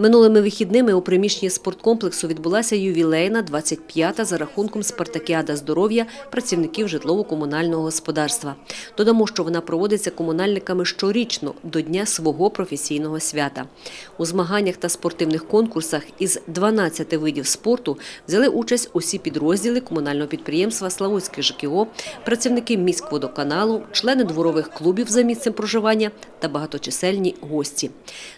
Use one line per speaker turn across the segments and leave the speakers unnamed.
Минулими вихідними у приміщенні спорткомплексу відбулася ювілейна 25-та за рахунком спартакіада здоров'я працівників житлово-комунального господарства. Додамо, що вона проводиться комунальниками щорічно до дня свого професійного свята. У змаганнях та спортивних конкурсах із 12 видів спорту взяли участь усі підрозділи комунального підприємства Славутське ЖКО, працівники міськводоканалу, члени дворових клубів за місцем проживання та багаточисельні гості.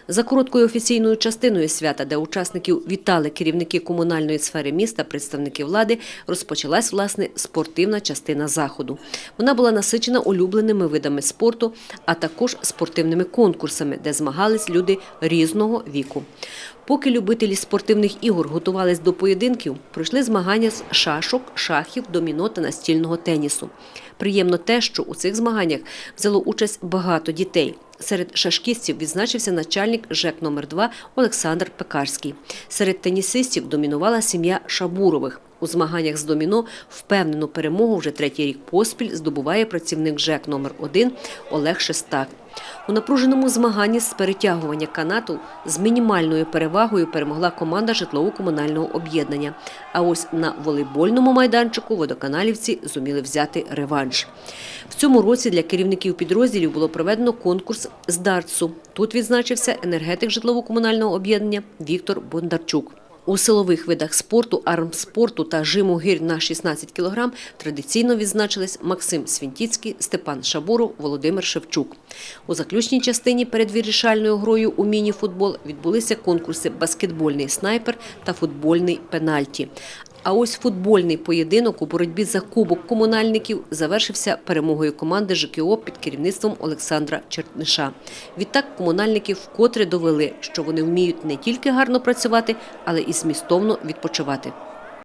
За короткою офіційною частиною свята, де учасників вітали керівники комунальної сфери міста, представники влади, розпочалась власне спортивна частина заходу. Вона була насичена улюбленими видами спорту, а також спортивними конкурсами, де змагались люди різного віку. Поки любителі спортивних ігор готувались до поєдинків, пройшли змагання з шашок, шахів, доміно та настільного тенісу. Приємно те, що у цих змаганнях взяло участь багато дітей. Серед шашкістів відзначився начальник ЖЕК номер 2 Олександр Пекарський. Серед тенісистів домінувала сім'я Шабурових. У змаганнях з доміно впевнену перемогу вже третій рік поспіль здобуває працівник ЖЕК номер 1 Олег Шестак. У напруженому змаганні з перетягування канату з мінімальною перевагою перемогла команда житлово-комунального об'єднання. А ось на волейбольному майданчику водоканалівці зуміли взяти реванш. В цьому році для керівників підрозділів було проведено конкурс з дартсу. Тут відзначився енергетик житлово-комунального об'єднання Віктор Бондарчук. У силових видах спорту, армспорту та жиму гір на 16 кг традиційно відзначились Максим Свінтіцький, Степан Шабуров, Володимир Шевчук. У заключній частині перед вирішальною грою у міні-футбол відбулися конкурси баскетбольний снайпер та футбольний пенальті. А ось футбольний поєдинок у боротьбі за кубок комунальників завершився перемогою команди ЖКО під керівництвом Олександра Черниша. Відтак комунальники вкотре довели, що вони вміють не тільки гарно працювати, але і змістовно відпочивати.